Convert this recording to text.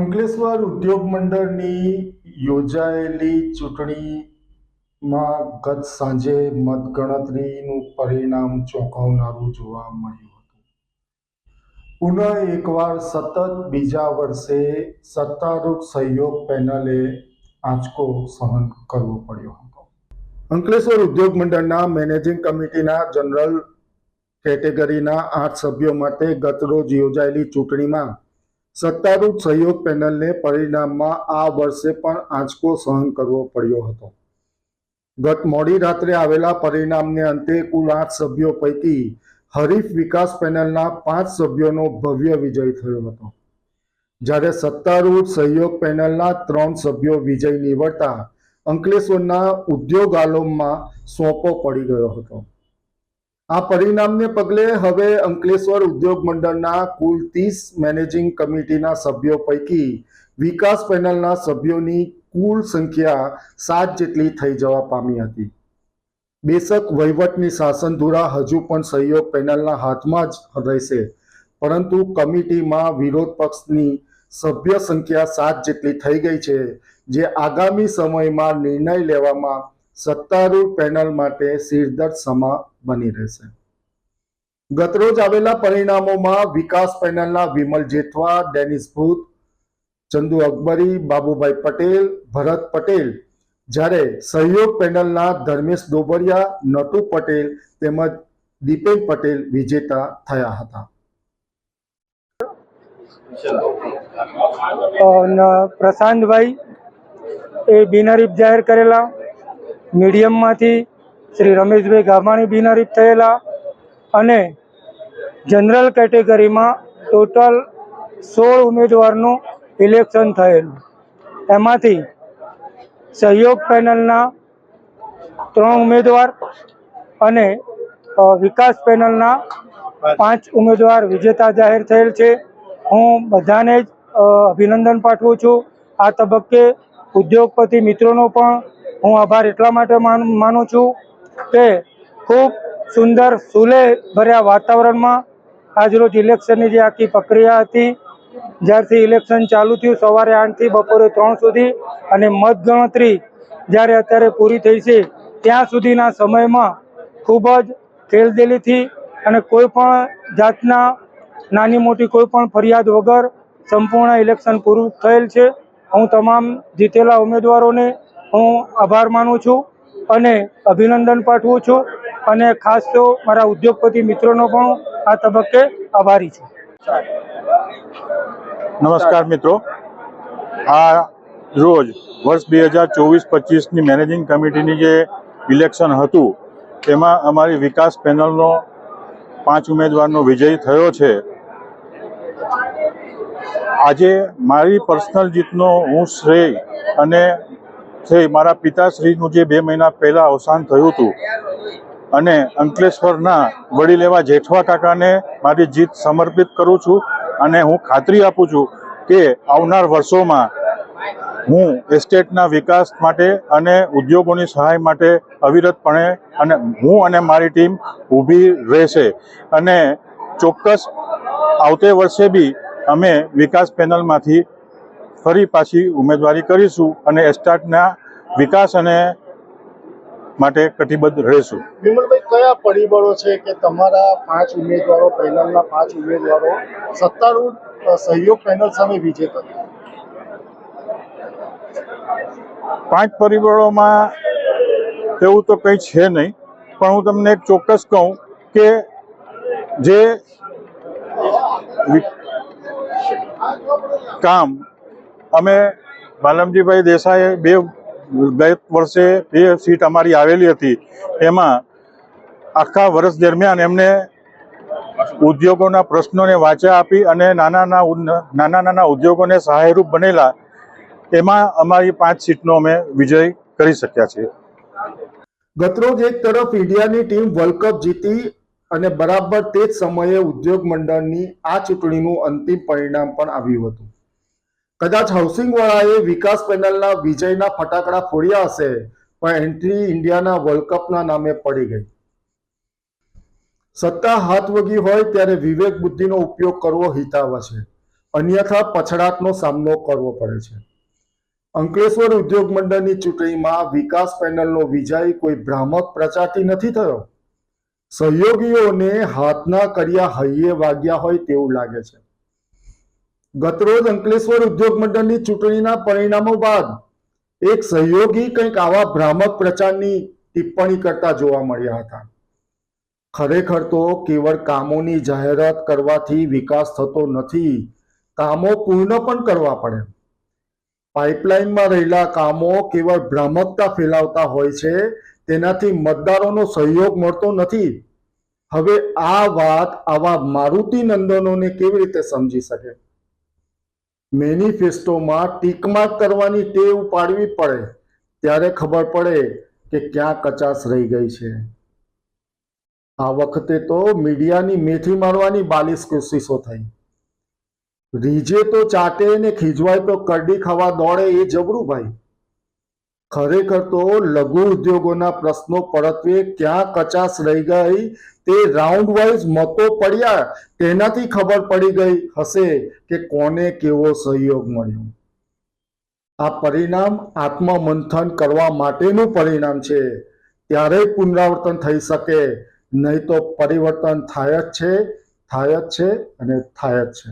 અંકલેશ્વર ઉદ્યોગ મંડળની યોજાયેલી ચૂંટણીમાં ગત સાંજે મતગણતરીનું પરિણામ ચોંકાવનારું જોવા મળ્યું હતું. પુનઃ એકવાર સતત બીજા વર્ષે સત્તારૂઢ સહયોગ પેનલે આંચકો સહન કરવો પડ્યો હતો. અંકલેશ્વર ઉદ્યોગ મંડળના મેનેજિંગ કમિટીના જનરલ કેટેગરીના આઠ સભ્યો માટે ગતરોજ યોજાયેલી ચૂંટણીમાં સત્તારૂઢ સહયોગ પેનલને પરિણામમાં આ વર્ષે પણ આંચકો સહન કરવો પડ્યો હતો. ગત મોડી રાત્રે આવેલા પરિણામને અંતે કુલ આઠ સભ્યો પૈકી હરીફ વિકાસ પેનલના પાંચ સભ્યોનો ભવ્ય વિજય થયો હતો. જ્યારે સત્તારૂઢ સહયોગ પેનલના ત્રણ સભ્યો વિજય નીવડતા અંકલેશ્વરના ઉદ્યોગ આલોમમાં સોંપો પડી ગયો હતો. આ પરિણામને પગલે હવે અંકલેશ્વર ઉદ્યોગ મંડળના કુલ ત્રીસ મેનેજિંગ કમિટીના સભ્યો પૈકી વિકાસ પેનલના સભ્યોની કુલ સંખ્યા સાત જેટલી થઈ જવા પામી હતી. બેશક વહીવટની શાસનધુરા હજુ પણ સહયોગ પેનલના હાથમાં જ રહેશે, પરંતુ કમિટીમાં વિરોધ પક્ષની સભ્ય સંખ્યા સાત જેટલી થઈ ગઈ છે, જે આગામી સમયમાં નિર્ણય લેવામાં સત્તારૂઢ પેનલ માટે સિરદર્દ સમા બની રહેશે. ગતરોજ આવેલા પરિણામોમાં વિકાસ પેનલના વિમલ જેઠવા, ડેનિસ ભૂત, ચંદુ અકબરી, બાબુભાઈ પટેલ, ભરત પટેલ જ્યારે સહયોગ પેનલના ધર્મેશ ડોબરિયા નટુ પટેલ તેમજ દીપેન પટેલ વિજેતા થયા હતા. પ્રશાંતભાઈ એ બિનહરીફ જાહેર કરેલા. મીડિયમમાંથી શ્રી રમેશભાઈ ગામાણી બિનહરીફ થયેલા અને જનરલ કેટેગરીમાં ટોટલ સોળ ઉમેદવારનું ઇલેક્શન થયેલું. એમાંથી સહયોગ પેનલના ત્રણ ઉમેદવાર અને વિકાસ પેનલના પાંચ ઉમેદવાર વિજેતા જાહેર થયેલ છે. હું બધાને જ અભિનંદન પાઠવું છું. આ તબક્કે ઉદ્યોગપતિ મિત્રોનો પણ હું આભાર એટલા માટે માન છું કે ખૂબ સુંદર સુલે ભર્યા વાતાવરણમાં આજરોજ ઇલેક્શનની જે આખી પ્રક્રિયા હતી, જ્યારથી ઇલેક્શન ચાલુ થયું સવારે આઠથી બપોરે ત્રણ સુધી અને મતગણતરી જ્યારે અત્યારે પૂરી થઈ છે, ત્યાં સુધીના સમયમાં ખૂબ જ ખેલદિલીથી અને કોઈ પણ જાતના નાની મોટી કોઈ પણ ફરિયાદ વગર સંપૂર્ણ ઇલેક્શન પૂરું થયેલ છે. હું તમામ જીતેલા ઉમેદવારોને હું આભાર માનું છું અને અભિનંદન પાઠવું છું અને ખાસ તો મારા ઉદ્યોગપતિ મિત્રોનો પણ આ તબક્કે આભારી છું. નમસ્કાર મિત્રો. આ રોજ વર્ષ બે હજાર ચોવીસ પચીસની મેનેજિંગ કમિટીની જે ઇલેક્શન હતું, તેમાં અમારી વિકાસ પેનલનો પાંચ ઉમેદવારનો વિજય થયો છે. આજે મારી પર્સનલ જીતનો હું શ્રેય અને શ્રેય મારા પિતાશ્રીનું જે બે મહિના પહેલાં અવસાન થયું હતું અને અંકલેશ્વરના વડીલ એવા જેઠવા કાકાને મારી જીત સમર્પિત કરું છું અને હું ખાતરી આપું છું કે આવનાર વર્ષોમાં હું એસ્ટેટના વિકાસ માટે અને ઉદ્યોગોની સહાય માટે અવિરતપણે અને હું અને મારી ટીમ ઊભી રહેશે. અને ચોક્કસ આવતે વર્ષે બી અમે વિકાસ પેનલમાંથી ફરી પાછી ઉમેદવારી કરીશું અને એસ્ટેટના વિકાસ અને માટે કટિબદ્ધ રહીશું વિમલભાઈ કયા પરિબળો છે કે તમારા પાંચ ઉમેદવારો પેનલના પાંચ ઉમેદવારો સત્તારૂઢ સહયોગ પેનલ સામે વિજેતા થયા? પાંચ પરિબળોમાં એવું તો કંઈ છે નહીં પણ હું તમને એક ચોક્કસ કહું કે જે કામ અમે માલમજીભાઈ દેસાઈએ બે ગત વર્ષે બે સીટ અમારી આવેલી હતી. એમાં આખા વર્ષ દરમિયાન એમને ઉદ્યોગોના પ્રશ્નોને વાંચા આપી અને નાના નાના નાના ઉદ્યોગોને સહાયરૂપ બનેલા એમાં અમારી પાંચ સીટનો અમે વિજય કરી શક્યા છીએ. ગતરોજ એક તરફ ઇન્ડિયાની ટીમ વર્લ્ડ કપ જીતી અને બરાબર તે જ સમયે ઉદ્યોગ મંડળની આ ચૂંટણીનું અંતિમ પરિણામ પણ આવ્યું હતું. કદાચ હાઉસિંગ વાળાએ વિકાસ પેનલના વિજયના ફટાકડા ફોડ્યા હશે, પણ એન્ટ્રી ઇન્ડિયાના વર્લ્ડ કપના નામે પડી ગઈ. સત્તા હાથ વગી હોય ત્યારે વિવેક બુદ્ધિનો ઉપયોગ કરવો હિતાવ છે. અન્યથા પછડાટનો સામનો કરવો પડે છે. અંકલેશ્વર ઉદ્યોગ મંડળની ચૂંટણીમાં વિકાસ પેનલનો વિજય કોઈ ભ્રામક પ્રચારથી નથી થયો? સહયોગીઓને હાથના કર્યા હૈયે વાગ્યા હોય તેવું લાગે છે. ગતરોજ અંકલેશ્વર ઉદ્યોગ મંડળની ચૂંટણીના પરિણામો બાદ એક સહયોગી કંઈક આવા ભ્રામક પ્રચારની ટિપ્પણી કરતા જોવા મળ્યા હતા. ખરેખર તો કેવળ કામોની જાહેરાત કરવાથી વિકાસ થતો નથી, કામો પૂર્ણ પણ કરવા પડે. પાઇપલાઇનમાં રહેલા કામો કેવળ ભ્રામકતા ફેલાવતા હોય છે, તેનાથી મતદારોનો સહયોગ મળતો નથી. હવે આ વાત આવા મારુતિ નંદનોને કેવી રીતે સમજી શકે? મેનિફેસ્ટોમાં ટીકમાર્ક કરવાની ટેવ પાડવી પડે, ત્યારે ખબર પડે કે ક્યાં કચાશ રહી ગઈ છે. આ વખતે તો મીડિયાની મેથી મારવાની બાલિશ કોશિશો થઈ. રીજે તો ચાટે ને ખીજવાય તો કરડી ખાવા દોડે એ જબરું ભાઈ. ખરેખર તો લઘુ ઉદ્યોગોના પ્રશ્નો પરત્વે ક્યાં કચાશ રહી ગઈ, તે રાઉન્ડ વાઇઝ મતો પડ્યા, તેનાથી ખબર પડી ગઈ હશે કે કોને કેવો સહયોગ મળ્યો. આ પરિણામ આત્મમંથન કરવા માટેનું પરિણામ છે. ત્યારે પુનરાવર્તન થઈ શકે, નહીં તો પરિવર્તન થાય જ છે, થાય જ છે અને થાય જ છે.